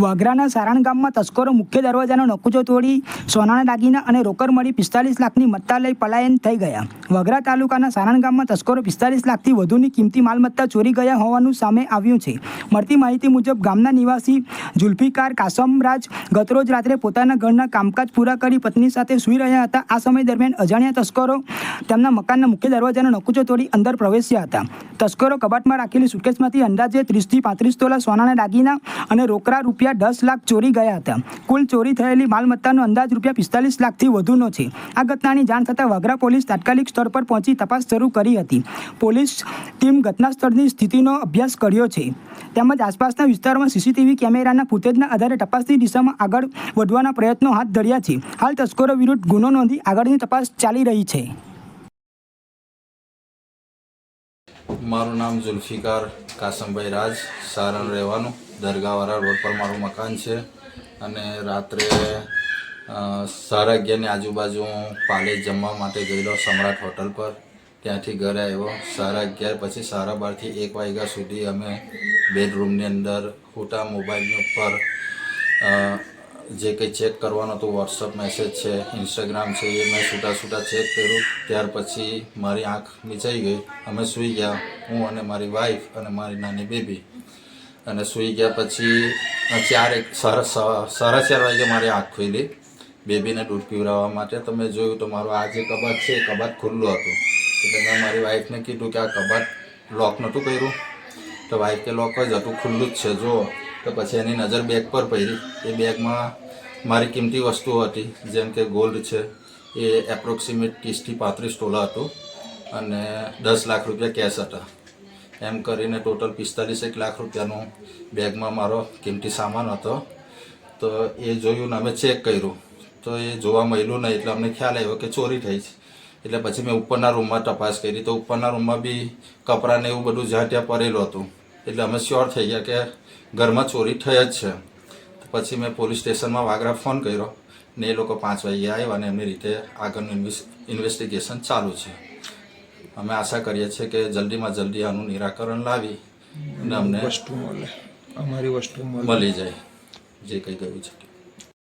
વાગરાના સારણ ગામમાં તસ્કરો મુખ્ય દરવાજાનો નકુચો તોડી સોનાના દાગીના અને રોકડ મળી પિસ્તાલીસ લાખની મત્તા લઈ પલાયન થઈ ગયા. વાગરા તાલુકાના સારણ ગામમાં તસ્કરો પિસ્તાલીસ લાખથી વધુની કિંમતી માલમત્તા ચોરી ગયા હોવાનું સામે આવ્યું છે. મળતી માહિતી મુજબ ગામના નિવાસી જુલ્ફિકાર કાસમરાજ ગતરોજ રાત્રે પોતાના ઘરના કામકાજ પૂરા કરી પત્ની સાથે સૂઈ રહ્યા હતા. આ સમય દરમિયાન અજાણ્યા તસ્કરો તેમના મકાનના મુખ્ય દરવાજાનો નકુચો તોડી અંદર પ્રવેશ્યા હતા. તસ્કરો કબાટમાં રાખેલી સુટકેસમાંથી અંદાજે ત્રીસથી પાંત્રીસ તોલા સોનાના દાગીના અને રોકડા રૂપિયા દસ લાખ ચોરી ગયા હતા. કુલ ચોરી થયેલી માલમત્તાનો અંદાજ રૂપિયા પિસ્તાલીસ લાખથી વધુનો છે. આ ઘટનાની જાણ થતાં વાગરા પોલીસ તાત્કાલિક સ્થળ પર પહોંચી તપાસ શરૂ કરી હતી. પોલીસ ટીમ ઘટના સ્થળની સ્થિતિનો અભ્યાસ કર્યો છે. તેમજ આસપાસના વિસ્તારોમાં સીસીટીવી કેમેરાના ફૂટેજના આધારે તપાસની દિશામાં આગળ વધવાના પ્રયત્નો હાથ ધર્યા છે. હાલ તસ્કરો વિરુદ્ધ ગુનો નોંધી આગળની તપાસ ચાલી રહી છે. મારું નામ જુલ્ફિકાર કાસમભાઈ રાજ, સારણ રહેવાનું. દરગાહવાળા રોડ પર મારું મકાન છે. અને રાત્રે સાડા અગિયારની આજુબાજુ હું પાલેજ જમવા માટે ગયેલો સમ્રાટ હોટલ પર. ત્યાંથી ઘરે આવ્યો. સાડા અગિયાર પછી સાડા બારથી એક વાગ્યા સુધી અમે બેડરૂમની અંદર ખોટા મોબાઈલની ઉપર જે કંઈ ચેક કરવાનું હતું વોટ્સઅપ મેસેજ છે ઇન્સ્ટાગ્રામ છે, એ મેં છૂટા છૂટા ચેક કર્યું. ત્યાર પછી મારી આંખ નીચાઈ ગઈ. અમે સૂઈ ગયા, હું અને મારી વાઈફ અને મારી નાની બેબી અને સૂઈ ગયા પછી ચાર એક સાડા ચાર વાગે મારી આંખ ખુલી. બેબીને દૂધ પીવડાવવા માટે તો મેં જોયું તો મારું આ જે કબાટ છે, એ કબાટ ખુલ્લું હતું. એટલે મેં મારી વાઈફને કીધું કે આ કબાટ લોક નહોતું કર્યું. તો વાઈફ કે લોક જ હતું, ખુલ્લું જ છે જો તો પછી એની નજર બેગ પર પડી. એ બેગમાં મારી કિંમતી વસ્તુઓ હતી, જેમ કે ગોલ્ડ છે. એ એપ્રોક્સિમેટ ત્રીસથી પાંત્રીસ તોલા હતું અને દસ લાખ રૂપિયા કેશ હતા. એમ કરીને ટોટલ પિસ્તાલીસ એક લાખ રૂપિયાનું બેગમાં મારો કિંમતી સામાન હતો. તો એ જોયું ને અમે ચેક કર્યું. તો એ જોવા મળ્યું નહીં, એટલે અમને ખ્યાલ આવ્યો કે ચોરી થઈ છે. એટલે પછી મેં ઉપરના રૂમમાં તપાસ કરી. તો ઉપરના રૂમમાં બી કપડાને એવું બધું જ્યાં ત્યાં પડેલું હતું. એટલે અમે શ્યોર થઈ ગયા કે ઘરમાં ચોરી થઈ જ છે. પછી મેં પોલીસ સ્ટેશનમાં વાગરા ફોન કર્યો ને એ લોકો પાંચ વાગે આવ્યા અને એમની રીતે આગળનું ઇન્વેસ્ટિગેશન ચાલુ છે. અમે આશા કરીએ છીએ કે જલ્દીમાં જલ્દી આનું નિરાકરણ લાવી અને અમને વસ્તુ મળે. અમારી વસ્તુ મળી જાય જે કંઈ ગયું છે.